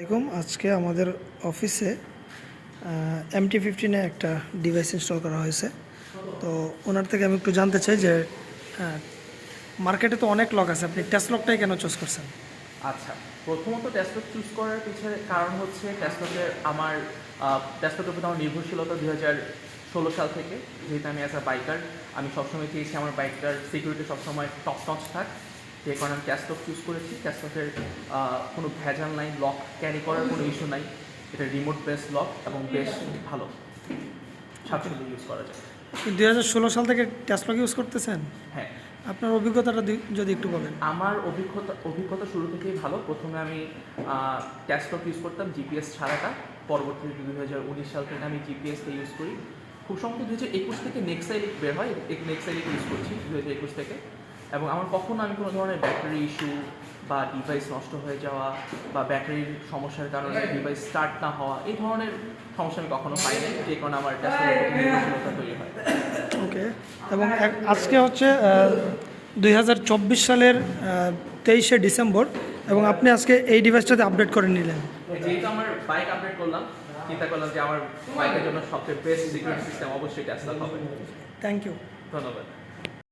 আসসালামাইকুম আজকে আমাদের অফিসে এমটি ফিফটিনে একটা ডিভাইস ইনস্টল করা হয়েছে। তো ওনার থেকে আমি একটু জানতে চাই যে মার্কেটে তো অনেক লক আছে। আপনি টেস্ট লকটাই কেন চুজ করছেন? আচ্ছা প্রথমত টেস্টলক চুজ করার পিছনে কারণ হচ্ছে টেস্টলকের আমার টেস্টলকের প্রতি আমার নির্ভরশীলতা দু হাজার ষোলো সাল থেকে। যেহেতু আমি অ্যাজ আ বাইকার আমি সবসময় চেয়েছি আমার বাইকটার সিকিউরিটি সবসময় টপ টচ থাক। যে কারণে আমি টেস্টলক চুজ করেছি। টেস্টলকের কোনো ভেজাল নাই লক ক্যারি করার কোনো ইস্যু নাই। এটা রিমোট বেস লক এবং বেশ ভালো। স্বাচ্ছন্দ্য ইউজ করা যায়। দুই হাজার ষোলো সাল থেকে টেস্ট লক ইউজ করতেছেন? হ্যাঁ। আপনার অভিজ্ঞতাটা যদি একটু বলেন। আমার অভিজ্ঞতা অভিজ্ঞতা শুরু থেকেই ভালো। প্রথমে আমি ট্যাস্টক ইউজ করতাম জিপিএস ছাড়াটা। পরবর্তীতে দুই হাজার উনিশ সাল থেকে আমি জিপিএসটা ইউজ করি। খুব সম্ভবত দুই হাজার একুশ থেকে নেক্সাইলিক বের হয়। নেক্সাইলিক ইউজ করছি দুই হাজার একুশ থেকে। এবং আমার কখনো আমি কোনো ধরনের ব্যাটারি ইস্যু বা ডিভাইস নষ্ট হয়ে যাওয়া বা ব্যাটারির সমস্যার কারণে ডিভাইস স্টার্ট না হওয়া এই ধরনের সমস্যা আমি কখনো পাইনি যে কারণে আমার ট্যাস্টের তৈরি হয়। ওকে এবং আজকে হচ্ছে দুই হাজার চব্বিশ সালের তেইশে ডিসেম্বর এবং আপনি আজকে এই ডিভাইসটাতে আপডেট করে নিলেন। যেহেতু আমার বাইক আপডেট করলাম চিন্তা করলাম যে আমার বাইকের জন্য সবচেয়ে বেস্ট সিকিউরিটি সিস্টেম অবশ্যই টেসলা হবে। থ্যাংক ইউ ধন্যবাদ।